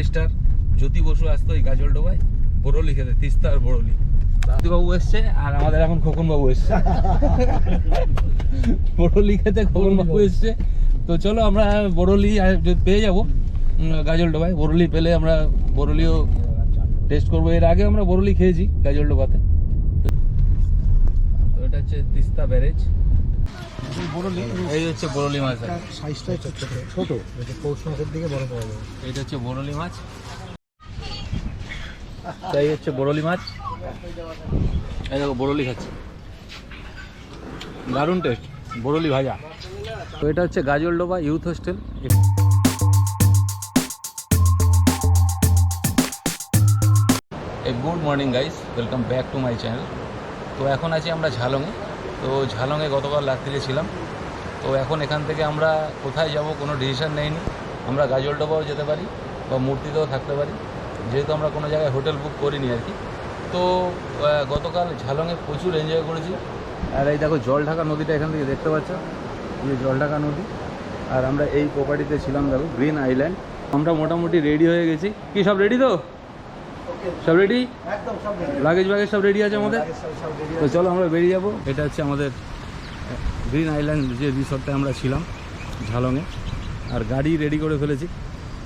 Minister Jyoti Basu আসতো এই গাজল ডোবায়। বরলি খেতে তিস্তা আর বরলি বাবু এসছে আর আমাদের এখন খোকন বাবু এসছে। বরলি খেতে খোকন বাবু এসছে। তো চলো আমরা বরলি আর পেয়ে যাব গাজল ডোবায়। বরলি পেলে আমরা বরলিও টেস্ট করব। এর আগে আমরা বরলি খেয়েছি গাজল ডোবাতে। তো এটা হচ্ছে তিস্তা ব্যারেজ। এই হচ্ছে বরলি মাছ সাইজটা ছোট। পৌষ মাসের দিকে বড় পাওয়া যাবে এটা হচ্ছে বরলি মাছ। এই হচ্ছে বরলি মাছ। এই দেখো বরলি খাচ্ছে। দারুণ টেস্ট বরলি ভাজা। তো এটা হচ্ছে Gajoldoba youth hostel A good morning guys welcome back to my channel তো এখন আছি আমরা ঝালংয়ে তো ঝালংয়ে গতকাল রাত্রিরে ছিলাম। তো এখন এখান থেকে আমরা কোথায় যাব কোনো ডিসিশন নেইনি। আমরা গাজলডোবাও যেতে পারি বা মূর্তিতেও থাকতে পারি। যেহেতু আমরা কোনো জায়গায় হোটেল বুক করিনি আর কি। তো গতকাল ঝালংয়ে প্রচুর এনজয় করেছি। আর এই দেখো জলঢাকা নদীটা এখান থেকে দেখতে পাচ্ছ? এই জলঢাকা নদী। আর আমরা এই প্রপার্টিতে ছিলাম দেখো গ্রিন আইল্যান্ড আমরা মোটামুটি রেডি হয়ে গেছি। কি সব রেডি তো? সব রেডি লাগেজ বাগেজ সব রেডি আছে আমাদের? তো চলো আমরা বেরিয়ে যাব। এটা হচ্ছে আমাদের গ্রিন আইল্যান্ড যে রিসর্টটা আমরা ছিলাম ঝালংয়ে। আর গাড়ি রেডি করে ফেলেছি।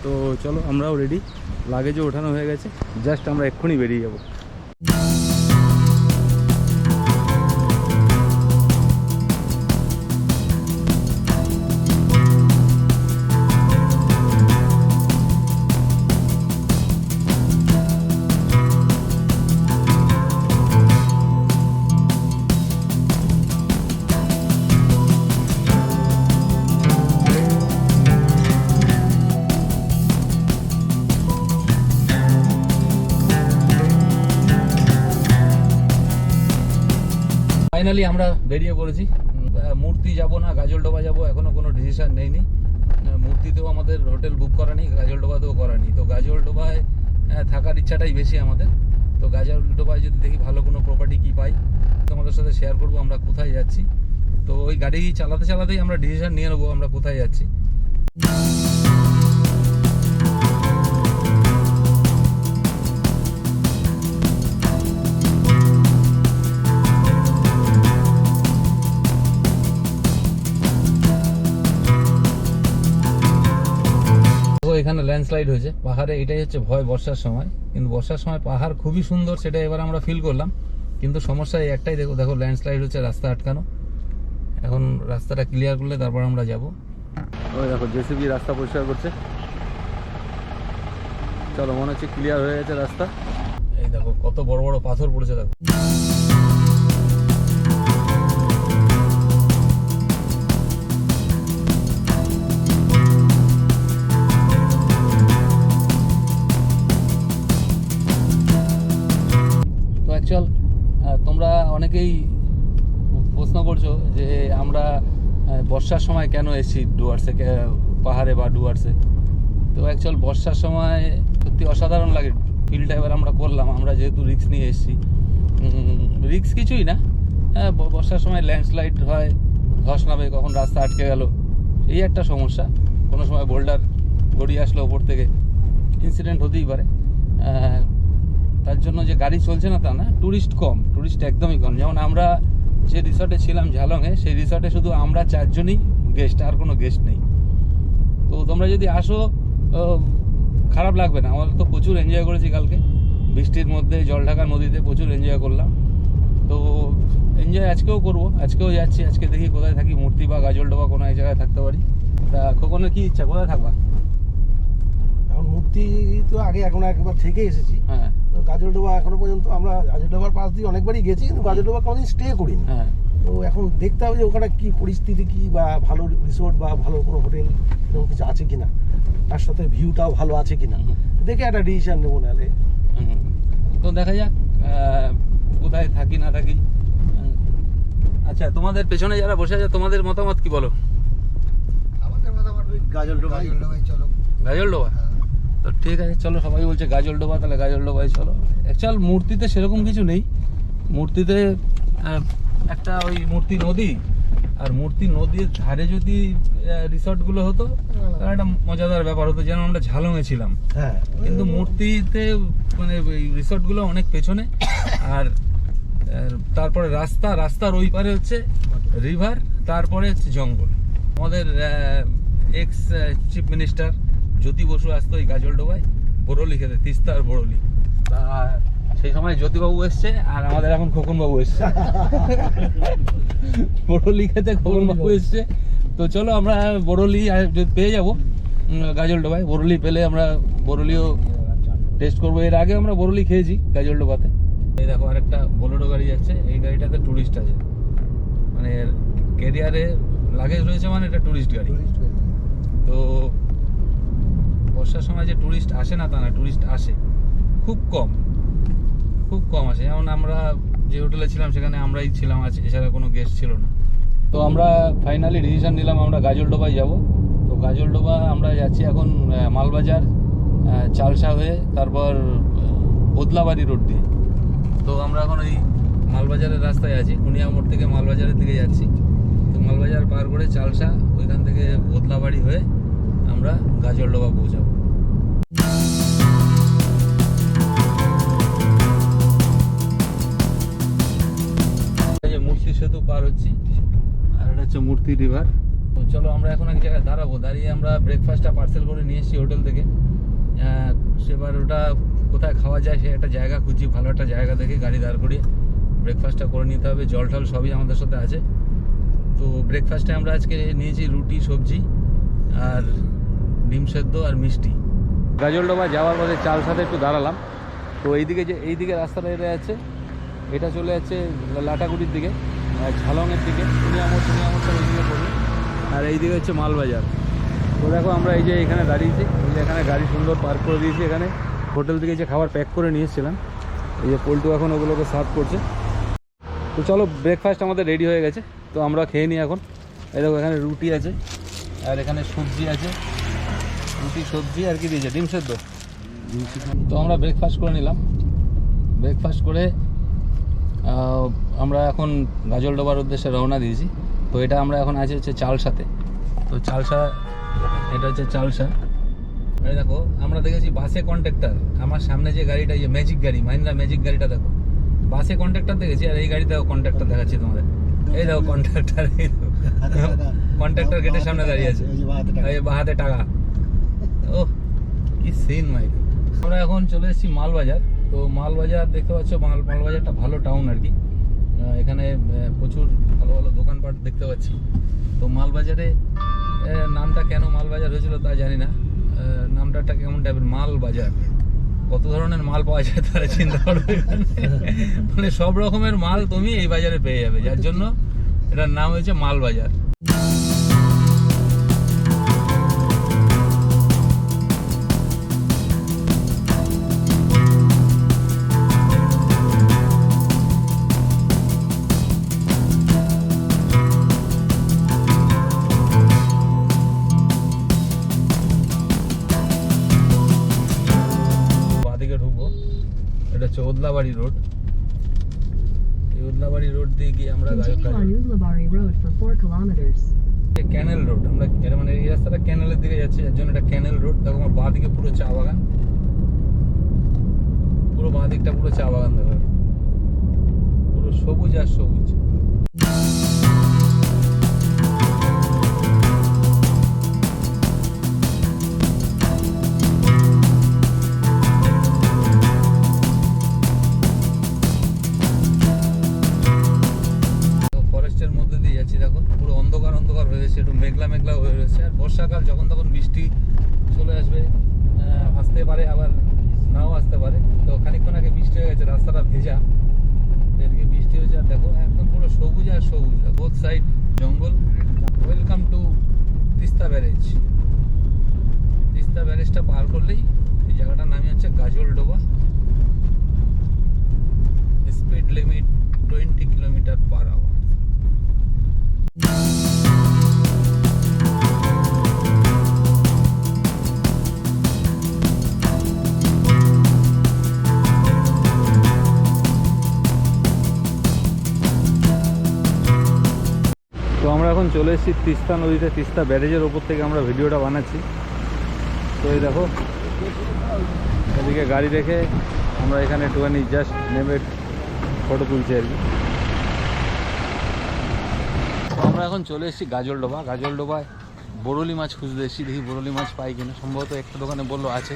তো চলো আমরাও রেডি লাগেজও ওঠানো হয়ে গেছে। জাস্ট আমরা এক্ষুনি বেরিয়ে যাব। ফাইনালি আমরা বেরিয়ে পড়েছি। মূর্তি যাব না গাজলডোবা যাব এখনও কোনো ডিসিশন নেইনি। মূর্তিতেও আমাদের হোটেল বুক করা নেই গাজলডোবাতেও করা নেই। তো গাজলডোবায় থাকার ইচ্ছাটাই বেশি আমাদের। তো গাজলডোবায় যদি দেখি ভালো কোনো প্রপার্টি কি পাই তোমাদের সাথে শেয়ার করব আমরা কোথায় যাচ্ছি। তো ওই গাড়ি চালাতে চালাতেই আমরা ডিসিশন নিয়ে নেব আমরা কোথায় যাচ্ছি। এখানে ল্যান্ডস্লাইড হয়েছে। পাহাড়ে এটাই হচ্ছে ভয় বর্ষার সময়। কিন্তু বর্ষার সময় পাহাড় খুবই সুন্দর সেটা এবার আমরা ফিল করলাম। কিন্তু সমস্যা এই একটাই দেখো দেখো ল্যান্ডস্লাইড হচ্ছে রাস্তা আটকানো। এখন রাস্তাটা ক্লিয়ার করলে তারপর আমরা যাব। ওই দেখো জেসিবি রাস্তা পরিষ্কার করছে। চলো মনে হচ্ছে ক্লিয়ার হয়ে গেছে রাস্তা। এই দেখো কত বড় বড় পাথর পড়েছে দেখো। অ্যাকচুয়াল তোমরা অনেকেই প্রশ্ন করছ যে আমরা বর্ষার সময় কেন এসেছি ডুয়ার্সে পাহাড়ে বা ডুয়ার্সে? তো অ্যাকচুয়াল বর্ষার সময় সত্যি অসাধারণ লাগে ফিল্ডটা এবার আমরা করলাম, আমরা যেহেতু রিক্স নিয়ে এসেছি। রিক্স কিছুই না হ্যাঁ বর্ষার সময় ল্যান্ডস্লাইড হয়, ধস নামে কখন রাস্তা আটকে গেল, এই একটা সমস্যা। কোনো সময় বোল্ডার গড়িয়ে আসলো ওপর থেকে ইনসিডেন্ট হতেই পারে। তার জন্য যে গাড়ি চলছে না তা না ট্যুরিস্ট কম ট্যুরিস্ট একদমই কম। যেমন আমরা যে রিসর্টে ছিলাম ঝালংয়ে সেই রিসর্টে শুধু আমরা চারজনই গেস্ট আর কোনো গেস্ট নেই। তো তোমরা যদি আসো খারাপ লাগবে না। আমরা তো প্রচুর এনজয় করেছি কালকে। বৃষ্টির মধ্যে জলঢাকা নদীতে প্রচুর এনজয় করলাম। তো এনজয় আজকেও করব আজকেও যাচ্ছি। আজকে দেখি কোথায় থাকি মূর্তি বা গাজলডোবা কোনো এক জায়গায় থাকতে পারি। তা খোকনের কি ইচ্ছা? কোথায় থাকবা? এখন মূর্তি তো আগে এখন একবার থেকে এসেছি। হ্যাঁ। গাজলডোবা এখনও পর্যন্ত আমরা গাজলডোবার পাশ দিয়ে অনেকবারই গেছি কিন্তু গাজলডোবা কোনোদিন স্টে করিনি। হ্যাঁ। তো এখন দেখতে হবে যে ওখানে কি পরিস্থিতি কি বা ভালো রিসোর্ট বা ভালো কোনো হোটেল এরকম কিছু আছে কিনা। তার সাথে ভিউটাও ভালো আছে কিনা। দেখে একটা ডিসিশন নেব নাহলে। হুম। তো দেখা যাক কোথায় থাকি না থাকি। আচ্ছা তোমাদের পেছনে যারা বসে আছে তোমাদের মতামত কি বলো? আমাদের মোটামুটি ওই গাজলডোবা চলো। গাজলডোবা? তো ঠিক আছে চলো সবাই বলছে গাজলডোবা তাহলে গাজল গাজলডোবাই চলো। অ্যাকচুয়াল মূর্তিতে সেরকম কিছু নেই। মূর্তিতে একটা ওই মূর্তি নদী আর মূর্তি নদীর ধারে যদি রিসর্টগুলো হতো তাহলে একটা মজাদার ব্যাপার হতো যেন আমরা ঝালংয়ে ছিলাম। হ্যাঁ। কিন্তু মূর্তিতে মানে রিসর্টগুলো অনেক পেছনে আর তারপরে রাস্তা রাস্তার ওই পারে হচ্ছে রিভার তারপরে হচ্ছে জঙ্গল। আমাদের ex chief minister Jyoti Basu আসতো এই গাজলডোবায় বরলি খেতে তিস্তা আর বরলি তা সেই সময় জ্যোতিবাবু এসছে আর আমাদের এখন খোকনবাবু এসছে। বরলি খেতে খোকনবাবু এসছে। তো চলো আমরা যদি পেয়ে যাব গাজলডোবায় বরলি পেলে আমরা বরলিও টেস্ট করব। এর আগে আমরা বরলি খেয়েছি গাজলডোবাতে এই দেখো আরেকটা বোলেরো গাড়ি যাচ্ছে। এই গাড়িটাতে টুরিস্ট আছে। মানে ক্যারিয়ারে লাগেজ রয়েছে মানে এটা টুরিস্ট গাড়ি। তো বর্ষার সময় যে টুরিস্ট আসে না তা না টুরিস্ট আসে। খুব কম খুব কম আসে। যেমন আমরা যে হোটেলে ছিলাম সেখানে আমরাই ছিলাম আজ এছাড়া কোনো গেস্ট ছিল না। তো আমরা ফাইনালি ডিসিশন নিলাম আমরা গাজলডোবায় যাব। তো গাজলডোবা আমরা যাচ্ছি এখন মালবাজার চালসা হয়ে তারপর আহ, ওদলাবাড়ি রোড দিয়ে। তো আমরা এখন এই মালবাজারের রাস্তায় আছি। কুনিয়া মোড় থেকে মালবাজারের দিকে যাচ্ছি। তো মালবাজার পার করে চালসা ওইখান থেকে ওদলাবাড়ি হয়ে আমরা গাজলডোবা পৌঁছাবো। এই যে মূর্তি সেতু পার হচ্ছি। আর এটা হচ্ছে মূর্তি রিভার তো চলো আমরা এখন এক জায়গায় দাঁড়াবো। দাঁড়িয়ে আমরা ব্রেকফাস্টটা পার্সেল করে নিয়ে এসেছি হোটেল থেকে। সেবার ওটা কোথায় খাওয়া যায় সে একটা জায়গা খুঁজছি ভালো একটা জায়গা দেখে গাড়ি দাঁড় করিয়ে ব্রেকফাস্টটা করে নিতে হবে। জল টল সবই আমাদের সাথে আছে। তো ব্রেকফাস্টে আমরা আজকে নিয়েছি রুটি সবজি আর ডিম সেদ্ধ আর মিষ্টি। গাজলডোবা যাওয়ার পথে চাল সাথে একটু দাঁড়ালাম। তো এইদিকে যে এইদিকে রাস্তাটা এটা আছে। এটা চলে যাচ্ছে লাটাগুড়ির দিকে ঝালংয়ের দিকে। সুনিয়ামোড় সুনিয়ামোড়টা ওইদিকে পড়বে। আর এইদিকে হচ্ছে মালবাজার। তো দেখো আমরা এই যে এখানে দাঁড়িয়েছি। এই যে এখানে গাড়ি সুন্দর পার্ক করে দিয়েছি এখানে। হোটেল থেকে যে খাবার প্যাক করে নিয়ে এই যে পোল্টু এখন ওগুলোকে সার্ভ করছে। তো চলো ব্রেকফাস্ট আমাদের রেডি হয়ে গেছে। তো আমরা খেয়ে নিই এখন। এই দেখো এখানে রুটি আছে, আর এখানে সবজি আছে। রুটি সবজি আর কি দিয়েছে? ডিম সেদ্ধ? তো আমরা ব্রেকফাস্ট করে নিলাম। ব্রেকফাস্ট করে আমরা এখন গাজলডোবার উদ্দেশ্যে রওনা দিয়েছি। তো এটা আমরা এখন আছি হচ্ছে চালসাতে। তো চালসা এটা হচ্ছে চালসা। এই দেখো আমরা দেখেছি বাসে কন্ট্রাক্টর আমার সামনে যে গাড়িটা যে ম্যাজিক গাড়ি মাহিন্দ্রা ম্যাজিক গাড়িটা দেখো। বাসে কন্ট্রাক্টর দেখেছি আর এই গাড়িতে কন্ট্রাক্টর দেখাচ্ছি তোমাদের। এই দেখো কন্ট্রাক্টর এই কন্ট্রাক্টর গেটের সামনে দাঁড়িয়ে আছে। এই বা হাতে টাকা। ও কি সিন মাই আমরা এখন চলে এসেছি মালবাজার। তো মালবাজার দেখতে পাচ্ছ মাল মালবাজারটা ভালো টাউন আর কি। এখানে প্রচুর ভালো ভালো দোকানপাট দেখতে পাচ্ছি। তো মালবাজারে নামটা কেন মালবাজার হয়েছিল তা জানি না। আহ, নামটা একটা কেমন টাইপের মাল বাজার কত ধরনের মাল পাওয়া যায় তারা চিন্তা করবে। মানে সব রকমের মাল তুমি এই বাজারে পেয়ে যাবে। যার জন্য এটার নাম হয়েছে মাল ওদলাবাড়ি রোড। এই ওদলাবাড়ি রোড দিয়ে গিয়ে আমরা Continue on Udlabari Road for 4 kilometers. Canal road আমরা এটা মানে এই রাস্তাটা ক্যানেলের দিকে যাচ্ছে যার জন্য এটা ক্যানেল রোড দেখো আমার বাঁ দিকে পুরো চা বাগান। পুরো বাঁ দিকটা পুরো চা বাগান দেখো। পুরো সবুজ আর সবুজ। পার করলেই এই জায়গাটার নামই হচ্ছে Gajoldoba speed limit twenty kilometre per hour তো আমরা এখন চলে এসেছি তিস্তা নদীতে। তিস্তা ব্যারেজের ওপর থেকে আমরা ভিডিওটা বানাচ্ছি। তো এই দেখো, এদিকে গাড়ি রেখে আমরা এখানে একটুখানি জাস্ট নেমে ফটো তুলছি আর কি। আমরা এখন চলে এসেছি গাজলডোবা। গাজলডোবায় বরলি মাছ খুঁজতে এসেছি, দেখি বরলি মাছ পাই কিনা। সম্ভবত একটা দোকানে বলল আছে।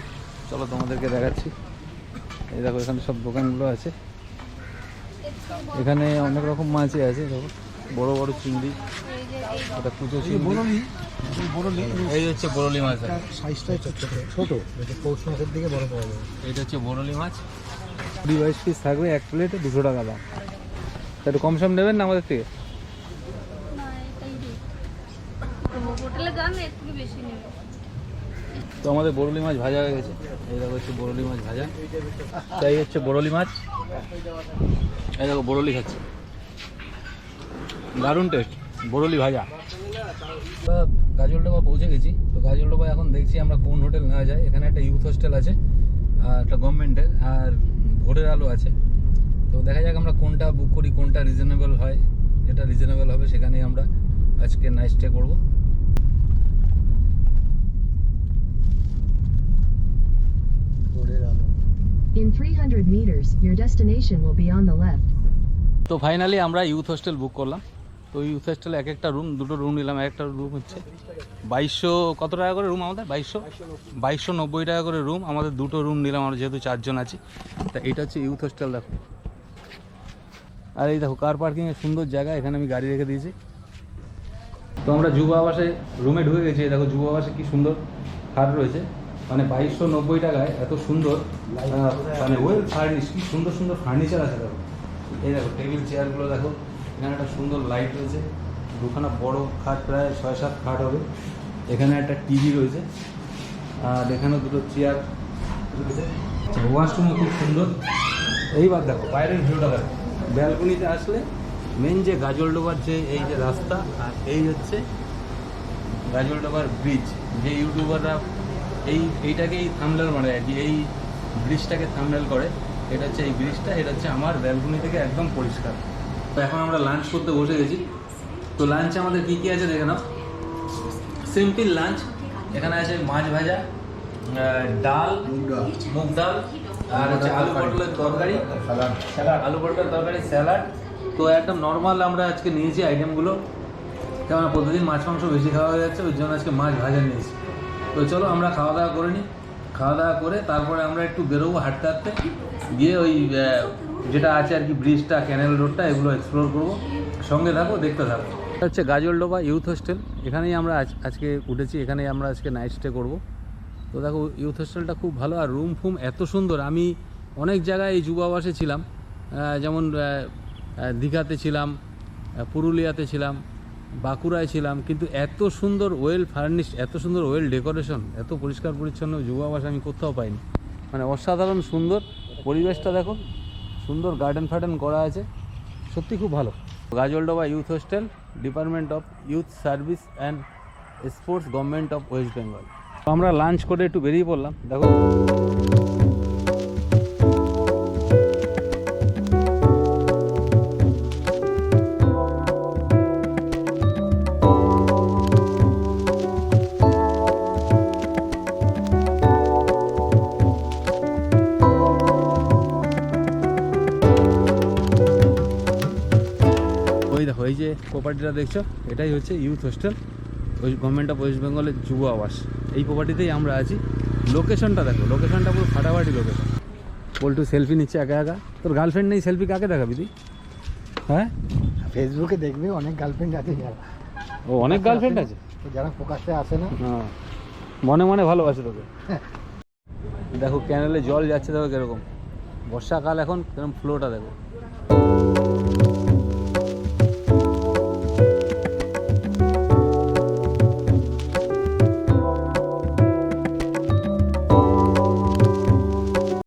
চলো তোমাদেরকে দেখাচ্ছি। এই দেখো এখানে সব দোকানগুলো আছে। এখানে অনেক রকম মাছই আছে, দেখো। বড় বড় চিংড়ি এটা কুচো চিংড়ি। এই হচ্ছে বরলি মাছ সাইজটা ছোট। ছোট। এটা পৌষ মাসের দিকে বড় পাওয়া যাবে এটা হচ্ছে বরলি মাছ। কুড়ি বাইশ পিস থাকবে এক প্লেটে দুশো টাকা দাম। তা একটু কম সম নেবেন না আমাদের থেকে? তো আমাদের বরলি মাছ ভাজা হয়ে গেছে। এই দেখো হচ্ছে বরলি মাছ ভাজা। তাই হচ্ছে বরলি মাছ। এই দেখো বরলি খাচ্ছে। দারুণ টেস্ট বরলি ভাজা। গাজলডোবা পৌঁছে গেছি। তো গাজল গাজলডোবা এখন দেখছি আমরা কোন হোটেল নেওয়া যায়। এখানে একটা ইউথ হোস্টেল আছে আর একটা গভর্নমেন্টের আর ভোরের আলো আছে। তো দেখা যাক আমরা কোনটা বুক করি কোনটা রিজনেবল হয়। যেটা রিজনেবল হবে সেখানেই আমরা আজকে নাইট স্টে করব। In 300 meters, your destination will be on the left. তো ফাইনালি আমরা ইউথ হোস্টেল বুক করলাম। তো ইউথ হোস্টেলে এক একটা রুম দুটো রুম নিলাম এক একটা রুম হচ্ছে বাইশশো, কত টাকা করে রুম আমাদের? বাইশশো? বাইশশো নব্বই টাকা করে রুম আমাদের দুটো রুম নিলাম, আমরা যেহেতু চারজন আছি। তা এটা হচ্ছে ইউথ হোস্টেল দেখো। আর এই দেখো কার পার্কিংয়ের সুন্দর জায়গা, এখানে আমি গাড়ি রেখে দিয়েছি। তো আমরা যুব আবাসে রুমে ঢুকে গেছি দেখো যুব আবাসে কি সুন্দর খাট রয়েছে। মানে বাইশশো নব্বই টাকায় এত সুন্দর মানে ওয়েল ফার্নিশ কি সুন্দর সুন্দর ফার্নিচার আছে দেখো। এই দেখো টেবিল চেয়ারগুলো দেখো। এখানে একটা সুন্দর লাইট রয়েছে। দুখানা বড় খাট প্রায় ছয় সাত খাট হবে। এখানে একটা টিভি রয়েছে। আর এখানে দুটো চেয়ার রয়েছে। ওয়াশরুমও খুব সুন্দর। এইবার দেখো, বাইরের ভিউটা দেখো। ব্যালকনিতে আসলে মেন যে গাজলডোবার যে এই যে রাস্তা, আর এই হচ্ছে গাজলডোবার ব্রিজ যে ইউটিউবাররা এই, এইটাকেই থামলেল মানে আর কি, এই ব্রিজটাকে থামলেল করে। এটা হচ্ছে এই ব্রিজটা এটা হচ্ছে আমার ব্যালকনি থেকে একদম পরিষ্কার। তো এখন আমরা লাঞ্চ করতে বসে গেছি। তো লাঞ্চে আমাদের কী কী আছে দেখে নাও। সিম্পল লাঞ্চ এখানে আছে মাছ ভাজা ডাল, মুগ ডাল, আর হচ্ছে আলু পটলের তরকারি, আলু পটলের তরকারি, স্যালাড। তো একদম নর্মাল আমরা আজকে নিয়েছি আইটেমগুলো কেননা প্রতিদিন মাছ মাংস বেশি খাওয়া হয়ে যাচ্ছে, ওই জন্য আজকে মাছ ভাজা নিয়েছি। তো চলো আমরা খাওয়া দাওয়া করে নিই খাওয়া দাওয়া করে তারপরে আমরা একটু বেরোবো হাঁটতে হাঁটতে। গিয়ে ওই যেটা আছে আর কি, ব্রিজটা ক্যানেল রোডটা এগুলো এক্সপ্লোর করব। সঙ্গে থাকো, দেখতে থাকো। হচ্ছে গাজলডোবা ইউথ হোস্টেল এখানেই আমরা আজ, আজকে উঠেছি, এখানেই আমরা আজকে নাইট স্টে করব। তো দেখো ইউথ হোস্টেলটা খুব ভালো, আর রুম ফুম এত সুন্দর। আমি অনেক জায়গায় এই যুব আবাসে ছিলাম যেমন দীঘাতে ছিলাম পুরুলিয়াতে ছিলাম, বাঁকুড়ায় ছিলাম, কিন্তু এত সুন্দর ওয়েল ফার্নিশ এত সুন্দর ওয়েল ডেকোরেশন এত পরিষ্কার পরিচ্ছন্ন যুব আবাস আমি কোথাও পাইনি। মানে অসাধারণ সুন্দর পরিবেশটা দেখো। সুন্দর গার্ডেন ফার্ডেন করা আছে। সত্যি খুব ভালো। Gajoldoba youth hostel department of youth service and sports government of West Bengal আমরা লাঞ্চ করে একটু বেরিয়ে পড়লাম। দেখো। প্রপার্টিটা দেখছ এটাই হচ্ছে ইউথ হোস্টেল ওই গভর্নমেন্ট অফ ওয়েস্ট বেঙ্গলের যুব আবাস। এই প্রপার্টিতেই আমরা আছি। লোকেশনটা দেখো লোকেশনটা পুরো ফাটাফাটি লোকেশন পল্টু সেলফি নিচ্ছে একা একা। তোর গার্লফ্রেন্ড নেই সেলফি কাকে দেখাবি তুই? হ্যাঁ? ফেসবুকে দেখবি অনেক গার্লফ্রেন্ড আছে যারা। ও অনেক গার্লফ্রেন্ড আছে? যারা ফোকাসে আসে না। হ্যাঁ মনে মনে ভালোবাসে তোকে। দেখো ক্যানেলে জল যাচ্ছে দেখো কীরকম। বর্ষাকাল এখন কীরকম ফ্লোটা দেখো।